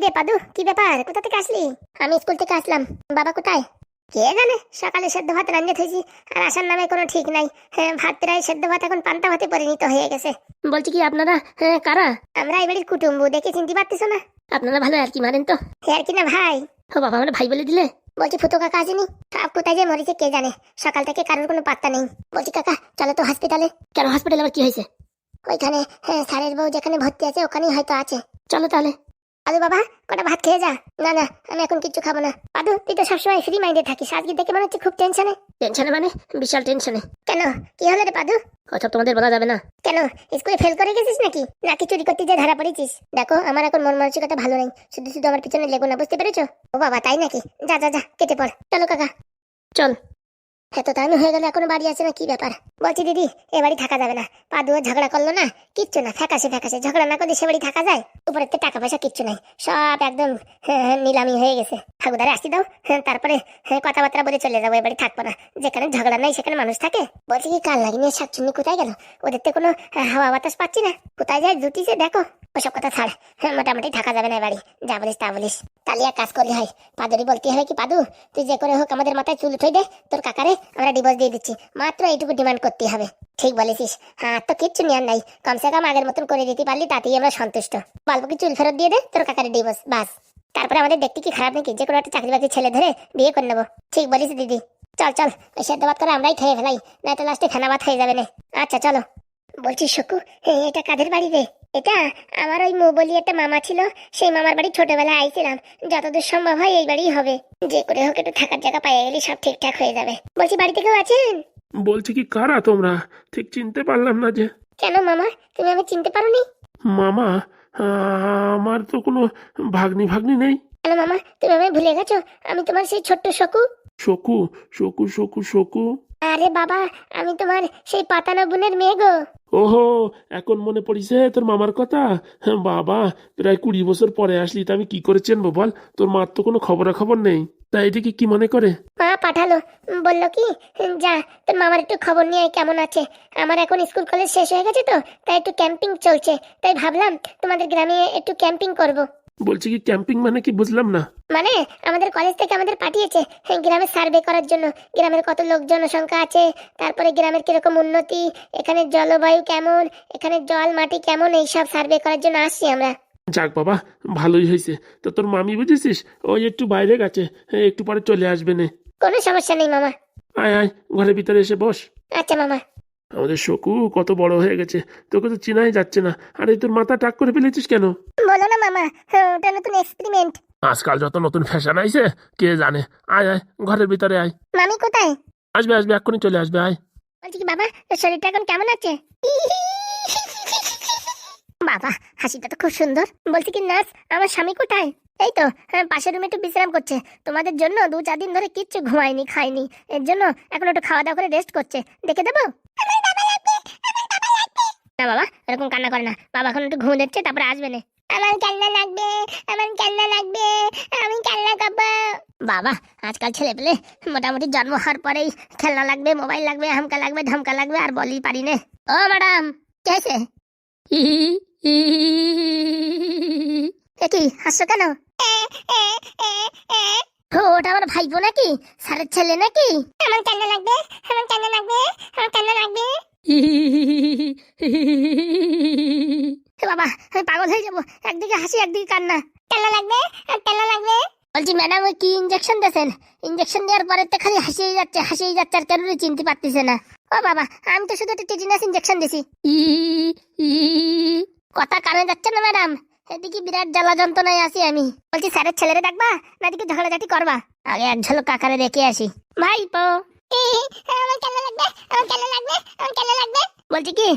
কিরে পাদু কি ব্যাপার? কোথা থেকে আসলি? আমি স্কুল থেকে আসলাম। বাবা কোথায়? কে জানে সকালে সেদ্ধ ভাত রান্না থেছি আর আসার নামে কোনো ঠিক নাই। হ্যাঁ ভাত প্রায় সেদ্ধ ভাত এখন পান্তা ভাতে পরিণত হয়ে গেছে। বলছি কি আপনারা হ্যাঁ, কারা? আমরা এই বাড়ির কুটুম্ব দেখে চিনতে পারতেছো না। আপনারা ভালো আর কি মারেন তো। আর কি না ভাই? ও বাবা আমরা ভাই বলে দিলে। বলছি ফুটো কাকা আসেনি? সাপ কোথায় যে মরেছে কে জানে? সকাল থেকে কারোর কোনো পাত্তা নেই। বলছি কাকা চলো তো হসপিটালে কেন হসপিটালে আবার কি হয়েছে? ওইখানে হ্যাঁ স্যারের বউ যেখানে ভর্তি আছে ওখানেই হয়তো আছে। চলো তাহলে। আদু বাবা কটা ভাত খেয়ে যা। না না আমি এখন কিচ্ছু খাব না। আদু তুই তো সবসময় ফ্রি মাইন্ডে থাকিস। আজকে দেখে মনে হচ্ছে খুব টেনশনে টেনশনে মানে? বিশাল টেনশনে কেন? কি হলো রে পাদু? ওসব তোমাদের বলা যাবে না। কেন? স্কুলে ফেল করে গেছিস নাকি? নাকি চুরি করতে যে ধরা পড়েছিস? দেখো আমার এখন মন মানসিকতা ভালো নেই। শুধু শুধু আমার পিছনে লেগো না বুঝতে পেরেছ? ও বাবা তাই নাকি? যা যা যা কেটে পড়। চলো কাকা। চল। এত টাইম হয়ে গেল এখনও বাড়ি আছে না? কি ব্যাপার? বলছি দিদি এ বাড়ি থাকা যাবে না। পা দুয়ে ঝগড়া করল না? কিচ্ছু না ফ্যাকাশে ফ্যাকাশে। ঝগড়া না করলে সে বাড়ি থাকা যায়? উপরে তো টাকা পয়সা কিচ্ছু নাই। সব একদম হ্যাঁ, হ্যাঁ, নিলামি হয়ে গেছে। ঠাকুরদারে আসি দাও। হ্যাঁ, তারপরে কথাবার্তা বলে চলে যাব এ বাড়ি থাকব না। যেখানে ঝগড়া নাই সেখানে মানুষ থাকে। বলছি কি কাল লাগিয়ে নিয়ে শাকচুন্নি কোথায় গেল? ওদের তো কোনো হাওয়া বাতাস পাচ্ছি না। কোথায় যায় জুটিছে দেখো। ওসব কথা ছাড়। হ্যাঁ, মোটামুটি থাকা যাবে না বাড়ি। যা বলিস তা বলিস। তাহলে এক কাজ করলে হয়। পাদুরি বলতে হবে কি পাদু তুই যে করে হোক আমাদের মাথায় চুল উঠে দে। তোর কাকারে আমরা ডিভোর্স দিয়ে দিচ্ছি। মাত্র এইটুকু ডিমান্ড করতে হবে। ঠিক বলেছিস। হ্যাঁ তো কিচ্ছু নেওয়ার নাই। কমসে কম আগের মতন করে দিতে পারলি, তাতেই আমরা সন্তুষ্ট। অল্প কি চুল ফেরত দিয়ে দে? তোর কাকারে ডিভোর্স বাস। তারপরে আমাদের দেখতে কি খারাপ নাকি? যে কোনো একটা চাকরি বাকরি ছেলে ধরে বিয়ে করে নেব। ঠিক বলিস দিদি। চল চল ওই সেদ্ধ ভাত করে আমরাই খেয়ে ফেলাই। না তো লাস্টে ফেনা ভাত হয়ে যাবে না। আচ্ছা চলো। বলছি শুকু এটা কাদের বাড়ি রে? এটা আমার ওই মো বলি একটা মামা ছিল সেই মামার বাড়ি ছোটবেলায় আইছিলাম। যতদূর সম্ভব হয় এই বাড়িই হবে। যে করে হোক একটু থাকার জায়গা পাইয়ে গেলে সব ঠিকঠাক হয়ে যাবে। বলছি বাড়িতে কেউ আছেন? বলছি কি কারা তোমরা? ঠিক চিনতে পারলাম না যে। কেন মামা? তুমি আমি চিনতে পারোনি? মামা আমার তো কোনো ভাগ্নি ভাগ্নি নেই। কেন মামা তুমি আমায় ভুলে গেছো? আমি তোমার সেই ছোট্ট শকু। শকু শকু শকু শকু। আরে বাবা আমি তোমার সেই পাতানা বোনের মেয়ে গো। ওহো এখন মনে পড়িছে তোর মামার কথা? হ্যাঁ, বাবা প্রায় কুড়ি বছর পরে আসলি তা আমি কি করে চেনবো বল? তোর মার তো কোনো খবরাখবর নেই। তাই এটাকে কি মনে করে? মা পাঠালো। বলল কি যা তোর মামার একটু খবর নিয়ে আয়, কেমন আছে? আমার এখন স্কুল কলেজ শেষ হয়ে গেছে তো তাই একটু ক্যাম্পিং চলছে। তাই ভাবলাম তোমাদের গ্রামে একটু ক্যাম্পিং করব। বলছি কি ক্যাম্পিং মানে কি বুঝলাম না। মানে আমাদের কলেজ থেকে আমাদের পাঠিয়েছে হ্যাঁ, গ্রামে সার্ভে করার জন্য। গ্রামের কত লোক জনসংখ্যা আছে তারপরে গ্রামের কীরকম উন্নতি এখানে জলবায়ু কেমন এখানে জল মাটি কেমন এইসব সার্ভে করার জন্য আসছি আমরা। যাক বাবা ভালোই হয়েছে। তো তোর মামি বুঝেছিস? ওই একটু বাইরে গেছে একটু পরে চলে আসবে নে। কোনো সমস্যা নেই মামা। আয় আয় ঘরের ভিতরে এসে বস। আচ্ছা মামা। আমাদের শকু কত বড় হয়ে গেছে। তোকে তো চিনাই যাচ্ছে না। আরে তোর মাথা টাক করে ফেলেছিস কেন? বলো না মামা। হ্যাঁ, ওটা নতুন এক্সপেরিমেন্ট আজকাল যত নতুন ফ্যাশন আইছে কে জানে? আয় আয় ঘরের ভিতরে আয়। মামি কোথায়? আসবে আসবে এক্ষুনি চলে আসবে আয়। বলছি কি বাবা শরীরটা এখন কেমন আছে? বাবা হাসিটা তো খুব সুন্দর। বলছি কি নার্স আমার স্বামী কোথায়? এই তো হ্যাঁ, পাশের রুমে একটু বিশ্রাম করছে। তোমাদের জন্য দু চার দিন ধরে কিচ্ছু ঘুমায়নি খায়নি। এর জন্য এখন একটু খাওয়া দাওয়া করে রেস্ট করছে। দেখে দেবো? না বাবা এরকম কান্না করে না। বাবা এখন একটু ঘুম দিচ্ছে তারপরে আসবে না। আমার কান্না লাগবে আমার কান্না লাগবে আমি কান্না করব। বাবা আজকাল ছেলে পেলে মোটামুটি জন্ম হওয়ার পরেই খেলনা লাগবে মোবাইল লাগবে হামকা লাগবে ধামকা লাগবে আর বলি পারি নে। ও ম্যাডাম কে আছে এ কি হাসছো কেন? ওটা আমার ভাইপো নাকি? স্যারের ছেলে নাকি? আমার কান্না লাগবে? আমার কান্না লাগবে? আমার কান্না লাগবে? বাবা আমি পাগল হয়ে যাব। একদিকে হাসি একদিকে কান্না। কান্না লাগবে? কান্না লাগবে? বলছি ম্যাডাম কি ইঞ্জেকশন দিয়েছেন ইঞ্জেকশন দেওয়ার পরে তো খালি হাসিয়ে যাচ্ছে হাসিয়ে যাচ্ছে আর কেন চিনতে পারতেছে না ও বাবা আমি তো শুধু টিটিনাস ইঞ্জেকশন দিছি কথা কানে যাচ্ছে না ম্যাডাম এদিকে বিরাট জ্বালা যন্ত্রণায় আছি আমি বলছি স্যারের ছেলেরে ডাকবা না এদিকে ঝগড়াঝাটি করবা আগে এক ঝলক কাকারে রেখে আসি ভাই পো আমার কেন লাগবে আমার কেন লাগবে আমার কেন লাগবে বলছি কি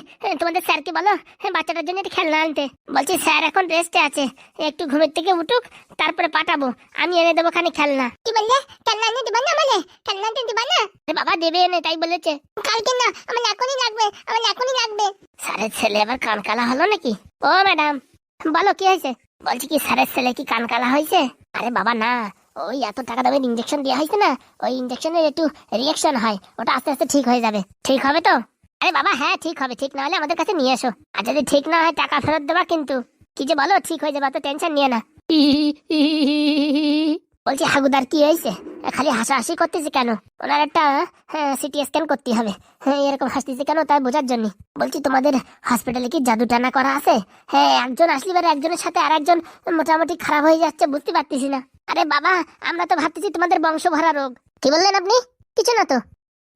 তোমাদের স্যারকে বলো বাচ্চাটার জন্য একটা খেলনা আনতে। বলছি স্যার এখন রেস্টে আছে একটু ঘুমের থেকে উঠুক তারপরে পাঠাবো আমি এনে দেবো খানি খেলনা। কি বললে? খেলনা এনে দিবা না মানে খেলনা এনে দিবা না? বাবা দেবে এনে তাই বলেছে। কালকে না আমার এখনই লাগবে আমার এখনই লাগবে। স্যারের ছেলে আবার কান কালা হলো নাকি? ও ম্যাডাম বলো কি হয়েছে? বলছি কি স্যারের ছেলে কি কান কালা হয়েছে? আরে বাবা না ওই এত টাকা দামের ইঞ্জেকশন দেওয়া হয়েছে না ওই ইঞ্জেকশনের একটু রিয়াকশন হয় ওটা আস্তে আস্তে ঠিক হয়ে যাবে। ঠিক হবে তো? আরে বাবা হ্যাঁ ঠিক হবে, ঠিক না হলে আমাদের কাছে নিয়ে এসো। আর যদি ঠিক না হয়, টাকা ফেরত দেবা কিন্তু। কি যে বলো, ঠিক হয়ে যাবে তো টেনশন নিয়ে না। বলছি, হাগুদার কি হয়েছে? খালি হাসাহাসি করতেছে কেন? ওনার একটা সিটি স্ক্যান করতে হবে। হ্যাঁ এরকম হাসতেছে কেন তাই বোঝার জন্য। বলছি, তোমাদের হসপিটালে কি জাদু টানা করা আছে? হ্যাঁ একজন আসলি বারে একজনের সাথে আর একজন মোটামুটি খারাপ হয়ে যাচ্ছে, বুঝতে পারতেছি না। আরে বাবা, আমরা তো ভাবতেছি তোমাদের বংশ ভরা রোগ। কি বললেন আপনি? কিছু না তো।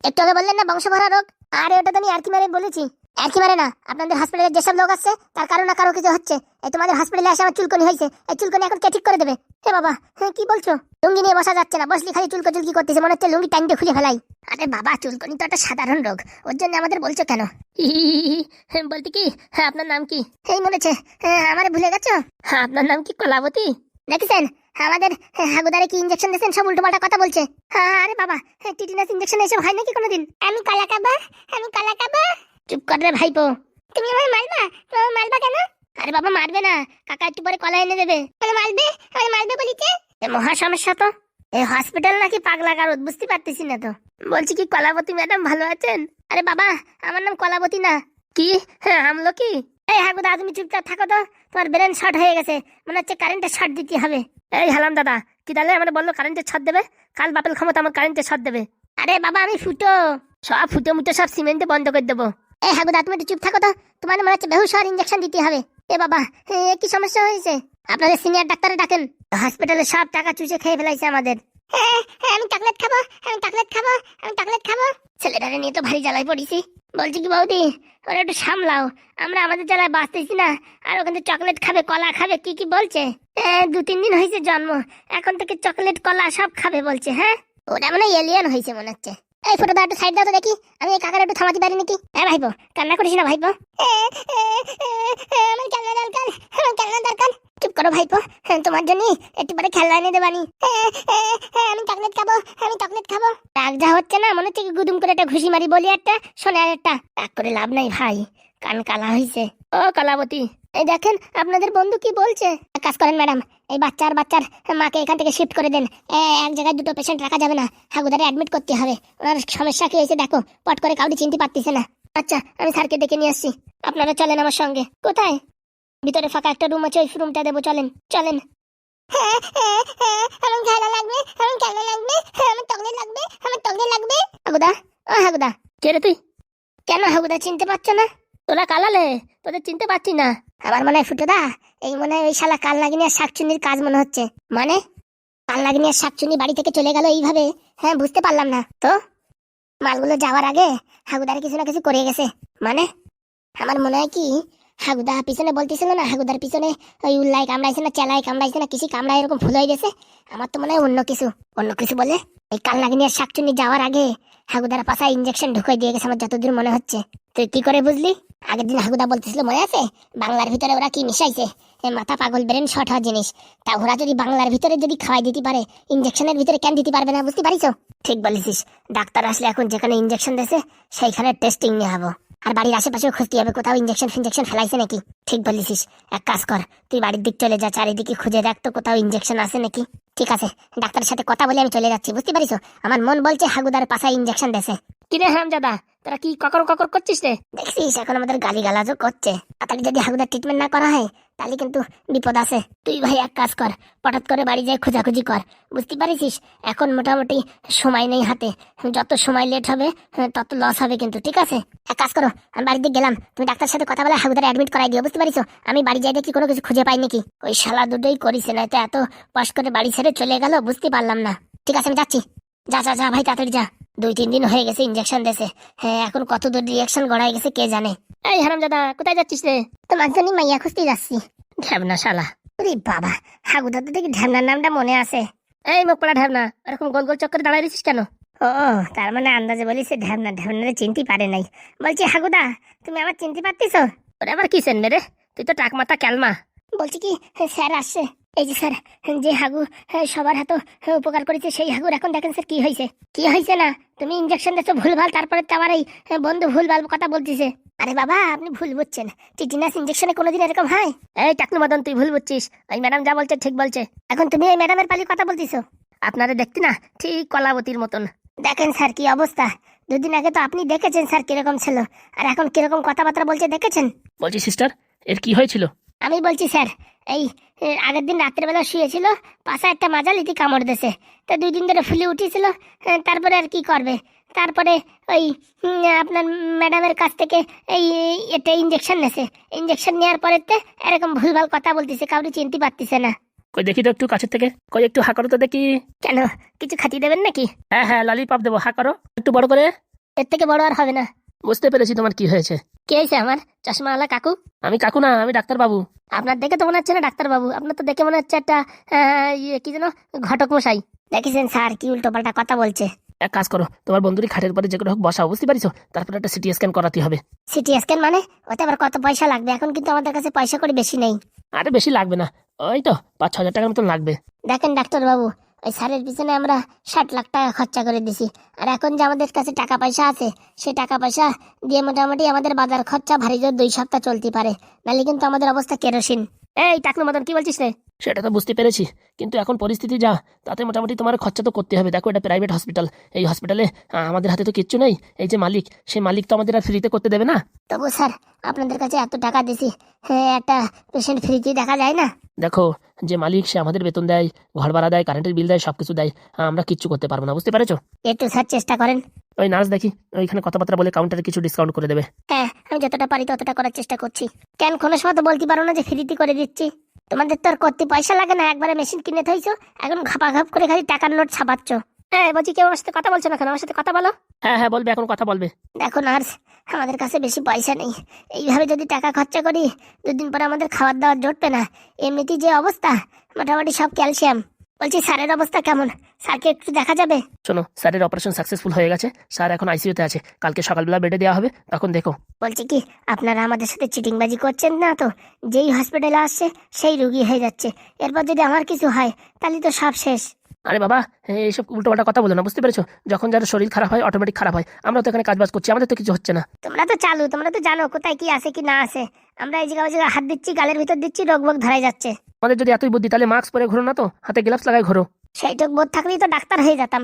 একটু আগে বললেন না বংশ ভরা রোগ? আরে ওটা তো আমি আর কি মারে বলেছি। আর কি মারে না আপনাদের হসপিটালে যেসব লোক আসছে তার কারও না কারও কিছু হচ্ছে। এই তোমাদের হসপিটালে এসে আমার চুলকনি হয়েছে এই চুলকনি এখন কে ঠিক করে দেবে? হে বাবা হ্যাঁ কি বলছো? লুঙ্গি নিয়ে বসা যাচ্ছে না বসলি খালি চুলকো চুলকি করতেছে মনে হচ্ছে লুঙ্গি টাইমটা খুলে ফেলাই। আরে বাবা চুলকনি তো একটা সাধারণ রোগ ওর জন্য আমাদের বলছো কেন? বলতে কি? হ্যাঁ আপনার নাম কি? এই মনেছে হ্যাঁ আমার ভুলে গেছো? হ্যাঁ আপনার নাম কি কলাবতী? দেখেছেন? আমাদের হাগুদারে কি ইঞ্জেকশন দিয়েছেন? সব উল্টোপাল্টা কথা বলছে। আরে বাবা টিটিনাস ইঞ্জেকশন এসব হয় নাকি কোনোদিন? আমি কলা খাবা আমি কলা খাবা চুপ কর রে ভাইপো। তুমি আমায় মারবা? তুমি মারবা কেন? আরে বাবা, মারবে না। কাকা একটু পরে কলা এনে দেবে। মারবে? আরে মারবে বলিছে? মহা সমস্যা তো। এই হসপিটাল নাকি পাগলা কারত বুঝতে পারতেছি না তো। বলছি কি কলাবতী ম্যাডাম ভালো আছেন? আরে বাবা, আমার নাম কলাবতী না। কি? হ্যাঁ আমলো কি এই হাগুদা, তুমি চুপচাপ থাকো তো। তোমার ব্রেন শর্ট হয়ে গেছে। মনে হচ্ছে কারেন্টের শর্ট দিতে হবে। এই হালাম দাদা কি তাহলে আমার বলল কারেন্টের ছাদ দেবে? কাল বাপের ক্ষমতা আমার কারেন্টের ছাদ দেবে। আরে বাবা আমি ফুটো। সব ফুটো মুটো সব সিমেন্টে বন্ধ করে দেবো। এই হাগুদা তুমি একটু চুপ থাকো তো। তোমার মনে হচ্ছে বেহুশ হওয়ার ইঞ্জেকশন দিতে হবে। এ বাবা এ কি সমস্যা হয়েছে? আপনাদের সিনিয়র ডাক্তারে ডাকেন। হসপিটালে সব টাকা চুষে খেয়ে ফেলাইছে আমাদের। হ্যাঁ হ্যাঁ আমি চকলেট খাব আমি চকলেট খাব আমি চকলেট খাব। ছেলেটাকে নিয়ে তো ভারী জ্বালায় পড়েছি। বলছি কি বৌদি, ওরা একটু সামলাও। আমরা আমাদের জ্বালায় বাঁচতেছি না। আর ওখানে চকলেট খাবে, কলা খাবে, কি কি বলছে? দু তিন দিন হয়েছে জন্ম। এখন থেকে চকলেট, কলা সব খাবে বলছে হ্যাঁ? ওটা মানে এলিয়ান হয়েছে মনে হচ্ছে। এই ফটোটা একটু সাইড দাও তো দেখি। আমি এই কাকার একটু থামাতে পারি নাকি হ্যাঁ ভাইপো কান্না করিস না ভাইপো। আমার খেলনা দরকার আমার খেলনা দরকার। চুপ করো ভাইপো হ্যাঁ, তোমার জন্য একটু পরে খেলনা এনে দেবানি। আমি চকলেট খাব আমি চকলেট খাব। রাগ যা হচ্ছে না মনে হচ্ছে গুদুম করে একটা ঘুষি মারি বলি একটা শোনে আর একটা। রাগ করে লাভ নাই ভাই কান কালা হয়েছে ও কালাবতী। এই দেখেন আপনাদের বন্ধু কি বলছে? কাজ করেন ম্যাডাম এই বাচ্চার বাচ্চার মাকে এখান থেকে শিফট করে দেন। এক জায়গায় দুটো পেশেন্ট রাখা যাবে না। হাগুদারে অ্যাডমিট করতে হবে। ওনার সমস্যা কি হয়েছে দেখো পট করে কাউকে চিনতে পারতেছে না। আচ্ছা আমি স্যারকে ডেকে নিয়ে আসছি। আপনারা চলেন আমার সঙ্গে। কোথায়? ভিতরে ফাঁকা একটা রুম আছে ওই রুমটা দেবো চলেন চলেন। আমার খেলা লাগবে আমার খেলা লাগবে আমার চকলেট লাগবে আমার চকলেট লাগবে। হাগুদা ও হাগুদা কে রে তুই? কেন হাগুদা চিনতে পারছ না? তোরা কালালে? তোদের চিনতে পারছি না। আমার মনে হয় ফুটোদা, এই মনে হয় ওই শালা কাল নাগিনী আর শাকচুন্নির কাজ মনে হচ্ছে। মানে? কাল নাগিনী আর শাকচুন্নি বাড়ি থেকে চলে গেল এইভাবে? হ্যাঁ বুঝতে পারলাম না। তো? মালগুলো যাওয়ার আগে হাগুদার কিছু না কিছু করে গেছে। মানে? আমার মনে হয় কি, হাগুদা পিছনে বলতেছিল না হাগুদার পিছনে ওই উল্লাই কামড়াইছে না চেলাই কামড়াইছে না কিছু কামড়ায় এরকম ফুল হয়ে গেছে? আমার তো মনে হয় অন্য কিছু। অন্য কিছু বলে, এই কাল নাগিনী আর শাকচুন্নি যাওয়ার আগে হাগুদার পাশায় ইঞ্জেকশন ঢুকিয়ে দিয়ে গেছে আমার যতদূর মনে হচ্ছে। তুই কি করে বুঝলি? আগের দিন হাগুদা বলতেছিল, মনে আছে? বাংলার ভিতরে ওরা কি মিশাইছে? এ মাথা পাগল ব্রেন শর্ট হওয়ার জিনিস। তা ওরা যদি বাংলার ভিতরে যদি খাওয়াই দিতে পারে ইঞ্জেকশনের ভিতরে কেন দিতে পারবে না? বুঝতে পারিস ঠিক বলেছিস। ডাক্তার আসলে এখন যেখানে ইঞ্জেকশন দেছে সেইখানে টেস্টিং নিয়ে হব। আর বাড়ির আশেপাশেও খুঁজতে হবে কোথাও ইঞ্জেকশন ফিনজেকশন ফেলাইছে নাকি? ঠিক বলেছিস এক কাজ কর তুই বাড়ির দিক চলে যা চারিদিকে খুঁজে দেখ তো কোথাও ইঞ্জেকশন আছে নাকি। ঠিক আছে ডাক্তারের সাথে কথা বলে আমি চলে যাচ্ছি বুঝতে পারিস? আমার মন বলছে হাগুদার পাশায় ইঞ্জেকশন দেশে কিরে হ্যাম দাদা তারা কি ককর ককর করছিস রে? দেখছিস এখন আমাদের গালি গালাজও করছে। তাড়াতাড়ি যদি হাগুদার ট্রিটমেন্ট না করা হয় তাহলে কিন্তু বিপদ আছে। তুই ভাই এক কাজ কর হঠাৎ করে বাড়ি যাই, খোঁজাখুঁজি কর। বুঝতে পারিস এখন মোটামুটি সময় নেই হাতে। যত সময় লেট হবে, তত লস হবে কিন্তু, ঠিক আছে? এক কাজ করো, আমি বাড়িতে গেলাম। তুমি ডাক্তার সাথে কথা বলে হাগুদার অ্যাডমিট করাই দিও, বুঝতে পারিস আমি বাড়ি যাই দেখি কোনো কিছু খুঁজে পাই নাকি? ওই শালা দুটোই করিস না তো এত পাশ করে বাড়ি ছেড়ে চলে গেল, বুঝতে পারলাম না। ঠিক আছে, আমি যাচ্ছি। যা যা যা, ভাই, তাড়াতাড়ি যা। দুই তিন দিন হয়ে গেছে ইঞ্জেকশন দেছে হ্যাঁ এখন কত দূর রিয়াকশন গড়াই গেছে কে জানে। এই হারাম দাদা কোথায় যাচ্ছিস রে? তোমার জন্য মাইয়া খুঁজতে যাচ্ছি। ঢ্যাবনা শালা ওরে বাবা হাগুদা তো দেখি ঢ্যাবনার নামটা মনে আছে। এই মুখ পড়া ঢ্যাবনা এরকম গোল গোল চক্করে দাঁড়াই রয়েছিস কেন? ও তার মানে আন্দাজে বলিস ঢ্যাবনা ঢ্যাবনারে চিনতে পারে নাই। বলছি হাগুদা তুমি আমার চিনতে পারতিস ওরে আবার কি চেনবে রে? তুই তো টাক মাথা ক্যালমা। বলছি কি স্যার আসছে। এই যে স্যার যে হাগু হ্যাঁ, সবার হাতে উপকার করেছে সেই হাগুর এখন দেখেন স্যার কি হয়েছে। কি হয়েছে না? তুমি ইঞ্জেকশন দিচ্ছ ভুলভাল তারপরে তো আবার এই হ্যাঁ, বন্ধু ভুলভাল কথা বলতিছে। আরে বাবা আপনি ভুল বুঝছেন। টিটিনাস ইঞ্জেকশনে কোনোদিন এরকম হয়? এই টাকলু মদন তুই ভুল বুঝছিস। ওই ম্যাডাম যা বলছে ঠিক বলছে। এখন তুমি এই ম্যাডামের পালি কথা বলতেছো? আপনারা দেখতে না ঠিক কলাবতীর মতন। দেখেন স্যার কি অবস্থা। দুদিন আগে তো আপনি দেখেছেন স্যার কীরকম ছিল। আর এখন কীরকম কথাবার্তা বলছে দেখেছেন? বলছি সিস্টার এর কি হয়েছিল? আমি বলছি স্যার এই আগের দিন রাত্রের বেলা শুয়েছিল পাশে একটা মাজা লিটি কামড় দিয়েছে। তা দুই দিন ধরে ফুলে উঠেছিল তারপরে আর কি করবে? তারপরে ওই আপনার ম্যাডামের কাছ থেকে এই এটা ইঞ্জেকশন নেছে ইঞ্জেকশন নেওয়ার পরে এরকম ভুলভাল কথা বলতেছে কাউকে চিনতে পারতেছে না। কই দেখি তো একটু কাছের থেকে। কই একটু হা করো তো দেখি। কেন কিছু খাটিয়ে দেবেন নাকি? হ্যাঁ হ্যাঁ ললিপপ দেবো হা করো। একটু বড় করে। এর থেকে বড় আর হবে না। বুঝতে পেরেছি তোমার কি হয়েছে। কে হয়েছে আমার? চশমাওয়ালা কাকু? আমি কাকু না আমি ডাক্তার বাবু আপনার দেখে তো মনে হচ্ছে না ডাক্তারবাবু। আপনার তো দেখে মনে হচ্ছে একটা আহ, ইয়ে কি যেন ঘটক মশাই। দেখেছেন স্যার কি উল্টো পাল্টা কথা বলছে। এক কাজ করো তোমার বন্ধুরই খাটের পরে যে কোনো হোক বসাও বুঝতে পারিছো? তারপরে একটা সিটি স্ক্যান করাতে হবে। সিটি স্ক্যান মানে? ওতে আবার কত পয়সা লাগবে? এখন কিন্তু আমাদের কাছে পয়সা করে বেশি নেই। আরে বেশি লাগবে না। ওই তো পাঁচ ছ হাজার টাকার মতন লাগবে। দেখেন ডাক্তারবাবু ওই স্যারের পিছনে আমরা ষাট লাখ টাকা খরচা করে দিছি। আর এখন যে আমাদের কাছে টাকা পয়সা আছে সেই টাকা পয়সা দিয়ে মোটামুটি আমাদের বাজার খরচা ভারী জোর দুই সপ্তাহ চলতে পারে। নাহলে কিন্তু আমাদের অবস্থা কেরোসিন। এই টাকনো মতন কি বলছিস রে? সেটা তো বুঝতে পেরেছি কিন্তু এখন পরিস্থিতি যা তাতে মোটামুটি তোমার খরচা তো করতে হবে। দেখো এটা প্রাইভেট হসপিটাল এই হসপিটালে আমাদের হাতে তো কিচ্ছু নেই। এই যে মালিক সেই মালিক তো আমাদের আর ফ্রিতে করতে দেবে না। তবু স্যার আপনাদের কাছে এত টাকা দিছি হ্যাঁ একটা পেশেন্ট ফ্রিতে দেখা যায় না? দেখো যে মালিক সে আমাদের বেতন দেয় ঘর ভাড়া দেয় কারেন্টের বিল দেয় সবকিছু দেয় আমরা কিচ্ছু করতে পারব না বুঝতে পেরেছ? একটু স্যার চেষ্টা করেন। ওই নার্স দেখি ওইখানে কথাবার্তা বলে কাউন্টারে কিছু ডিসকাউন্ট করে দেবে। হ্যাঁ আমি যতটা পারি ততটা করার চেষ্টা করছি। কেন কোনো সময় তো বলতে পারো না যে ফ্রিতে করে দিচ্ছি। তোমাদের তো আর করতে পয়সা লাগে না একবারে মেশিন কিনে থইছো এখন ঘাপা ঘাপ করে খালি টাকার নোট ছাপাচ্ছ। হ্যাঁ বলছি কেউ আমার সাথে কথা বলছো না কেন? আমার সাথে কথা বলো। হ্যাঁ হ্যাঁ বলবে এখন কথা বলবে। দেখো নার্স আমাদের কাছে বেশি পয়সা নেই। এইভাবে যদি টাকা খরচা করি দুদিন পরে আমাদের খাবার দাবার জুটবে না। এমনিতেই যে অবস্থা মোটামুটি সব ক্যালসিয়াম। বলছি স্যারের অবস্থা কেমন? স্যারকে একটু দেখা যাবে? শোনো স্যারের অপারেশন সাকসেসফুল হয়ে গেছে। স্যার এখন আইসিইউতে আছে। কালকে সকালবেলা বেডে দেওয়া হবে তখন দেখো। বলছি কি আপনারা আমাদের সাথে চিটিংবাজি করছেন না তো? যেই হসপিটালে আসছে সেই রুগী হয়ে যাচ্ছে। এরপর যদি আমার কিছু হয় তাহলে তো সব শেষ। আরে বাবা এইসব উল্টোপাল্টা কথা বলো না বুঝতে পেরেছ? যখন যার শরীর খারাপ হয় অটোমেটিক খারাপ হয়। আমরা তো এখানে কাজবাজ করছি আমাদের তো কিছু হচ্ছে না। তোমরা তো চালু তোমরা তো জানো কোথায় কি আছে কি না আছে। আমরা এই জায়গায় জায়গায় হাত দিচ্ছি গালের ভিতর দিচ্ছি রোগ বোগ ধরাই যাচ্ছে। আমাদের যদি এতই বুদ্ধি তাহলে মাস্ক পরে ঘোরো না তো? হাতে গ্লাভস লাগাই ঘোরো। সেই টুক বোধ থাকলেই তো ডাক্তার হয়ে যেতাম।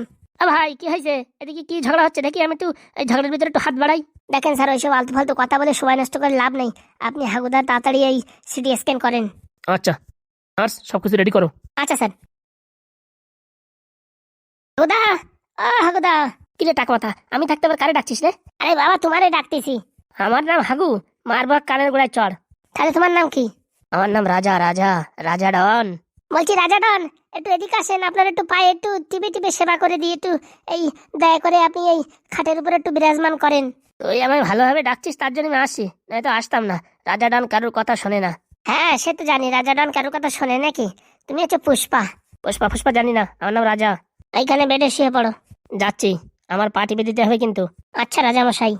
ভাই কি হয়েছে? এদিকে কি ঝগড়া হচ্ছে? দেখি আমি একটু এই ঝগড়ার ভিতরে একটু হাত বাড়াই। দেখেন স্যার ওইসব আলতু ফালতু কথা বলে সময় নষ্ট করে লাভ নেই। আপনি হাগুদা তাড়াতাড়ি এই সিটি স্ক্যান করেন। আচ্ছা নার্স সবকিছু রেডি করো। আচ্ছা স্যার। হাগুদা ও হাগুদা কি রে টাকা কথা আমি থাকতে আবার কারে ডাকছিস রে? আরে বাবা তোমারে ডাকতেছি। আমার নাম হাগু মারবো কানের গোড়ায় চড় তাহলে তোমার নাম কি? আমার নাম রাজা রাজা রাজা ডন। বলছি রাজা ডন একটু এদিকে আসেন আপনার একটু পায়ে একটু টিপে টিপে সেবা করে দিয়ে একটু এই দয়া করে আপনি এই খাটের উপর একটু বিরাজমান করেন। তুই আমায় ভালোভাবে ডাকছিস তার জন্য আমি আসছি নয়তো আসতাম না। রাজা ডন কারোর কথা শোনে না। হ্যাঁ সে তো জানি রাজা ডন কারোর কথা শোনে নাকি? তুমি হচ্ছে পুষ্পা। পুষ্পা পুষ্পা জানি না আমার নাম রাজা। এইখানে বেডে শুয়ে পড়ো। যাচ্ছি। আমার পা টিপে দিতে হবে কিন্তু। আচ্ছা রাজা মশাই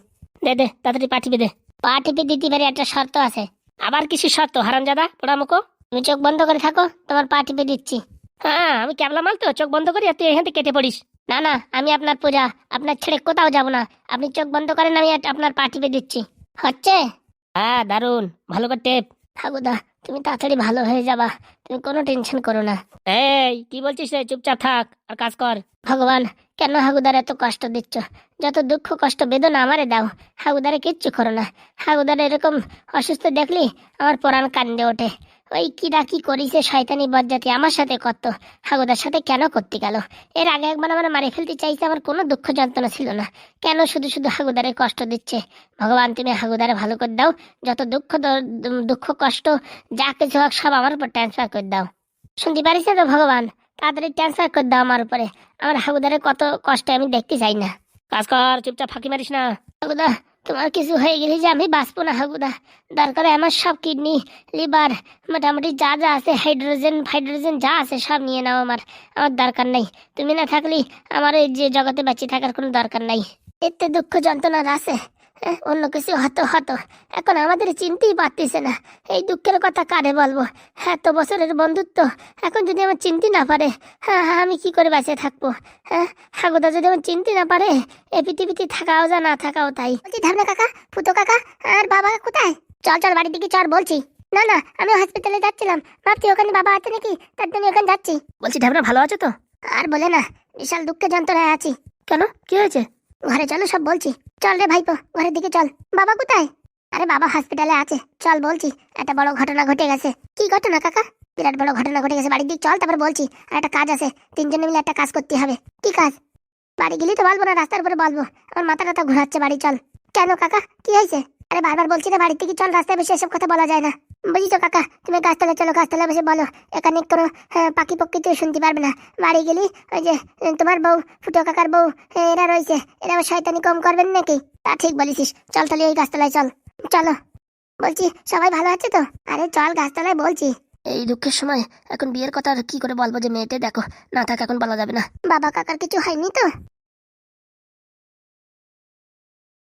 দে দে তাড়াতাড়ি পা টিপে দে। পা টিপে দিতে পারে একটা শর্ত আছে। আবার কিছু শর্ত হারামজাদা পোড়ামুখো? তুমি চোখ বন্ধ করে থাকো তোমার পা টিপে দিচ্ছি। হ্যাঁ আমি ক্যাবলা মাল তো চোখ বন্ধ করি আর তুই এখান থেকে কেটে পড়িস। না না আমি আপনার পূজা আপনার ছেড়ে কোথাও যাব না। আপনি চোখ বন্ধ করেন আমি আপনার পা টিপে দিচ্ছি। হচ্ছে? হ্যাঁ দারুণ ভালো করে টেপ। ঠাকুরদা তুমি তাড়াতাড়ি ভালো হয়ে যাবা। তুমি কোনো টেনশন করো না। এই কি বলছিস রে? চুপচাপ থাক আর কাজ কর। ভগবান কেন হাগুদার এত কষ্ট দিচ্ছ? যত দুঃখ কষ্ট বেদনা আমারে দাও। হাগুদারে কিচ্ছু করো না। হাগুদারে এরকম অসুস্থ দেখলি আমার পরাণ কান্দে ওঠে। ওই কিরা কি করিছে শয়তানি বজ্জাতি আমার সাথে করতো। হাগুদার সাথে কেন করতে গেল? এর আগে একবার আমার মারে ফেলতে চাইছে, আমার কোনো দুঃখ যন্ত্রণা ছিল না। কেন শুধু শুধু হাগুদারে কষ্ট দিচ্ছে? ভগবান তুমি হাগুদারে ভালো করে দাও। যত দুঃখ দুঃখ, কষ্ট, যা কিছু হোক সব আমার উপর ট্রান্সফার করে দাও। শুনতে পারিস তো ভগবান? তাড়াতাড়ি ট্রান্সফার করে দাও আমার উপরে। আমার হাগুদারে কত কষ্ট আমি দেখতে চাই না। কাজ কর, চুপচাপ ফাঁকি মারিস না। হাগুদা তোমার কিছু হয়ে গেলে যে আমি বাঁচবো না, হাগুদা। দরকার আমার সব কিডনি, লিভার, মোটামুটি যা যা আছে, হাইড্রোজেন, ফাইড্রোজেন যা আছে সব নিয়ে নাও আমার। আমার দরকার নাই। তুমি না থাকলে আমার এই যে জগতে বাঁচিয়ে থাকার কোনো দরকার নাই। এতে দুঃখ যন্ত্রণার আছে। অন্য কিছু হতো হতো। এখন আমাদের চিনতেই পারতেছে না। এই দুঃখের কথা কারে বলব? এত বছরের বন্ধুত্ব, এখন যদি আমার চিনতে না পারে হ্যাঁ হ্যাঁ আমি কি করে বেঁচে থাকব? হ্যাঁ হাগুদা যদি আমার চিনতে না পারে, এ পৃথিবীতে থাকাও যা, না থাকাও তাই। ধামনা কাকা, ফুটো কাকা, আর বাবা কোথায়? চল চল, বাড়ির দিকে চল, বলছি। না না, আমি হসপিটালে যাচ্ছিলাম। ভাবছি, ওখানে বাবা আছে নাকি? তার জন্য ওখানে যাচ্ছি। বলছি ঢাবনা ভালো আছো তো? আর বলে না, বিশাল দুঃখে যন্ত্রণায় আছি। কেন? কি হয়েছে? ঘরে চলো, সব বলছি। চল রে ভাইপো, ঘরের দিকে চল। বাবা কোথায়? আরে বাবা হসপিটালে আছে। চল বলছি, একটা বড় ঘটনা ঘটে গেছে। কি ঘটনা কাকা? বিরাট বড় ঘটনা ঘটে গেছে বাড়ির দিক। চল তারপর বলছি, আর একটা কাজ আছে। তিনজনে মিলে একটা কাজ করতে হবে। কি কাজ? বাড়ি গেলি তো বলব না, রাস্তার উপরে বলব। আমার মাথা টাথা ঘোরাচ্ছে বাড়ি, চল। কেন কাকা? কি হয়েছে? আরে বারবার বলছি না বাড়ি থেকে চল, রাস্তায় বসে এসব কথা বলা যায় না। বুঝিছো কাকা তুমি গাছতলা চলো গাছতলা বসে বলো। এখানে কোনো হ্যাঁ, পাখি পক্ষী তুই শুনতে পারবে না। বাড়ি গেলি ওই যে তোমার বউ ফুটো কাকার বউ এ, এরা রয়েছে। এরা শয়তানি কম করবেন নাকি? তা ঠিক বলেছিস। চল তাহলে ওই গাছতলায় চল। চলো। বলছি সবাই ভালো আছে তো? আরে চল গাছতলায় বলছি। এই দুঃখের সময় এখন বিয়ের কথা কি করে বলব যে মেয়েটে দেখো না থাক এখন বলা যাবে না। বাবা কাকার কিছু হয়নি তো?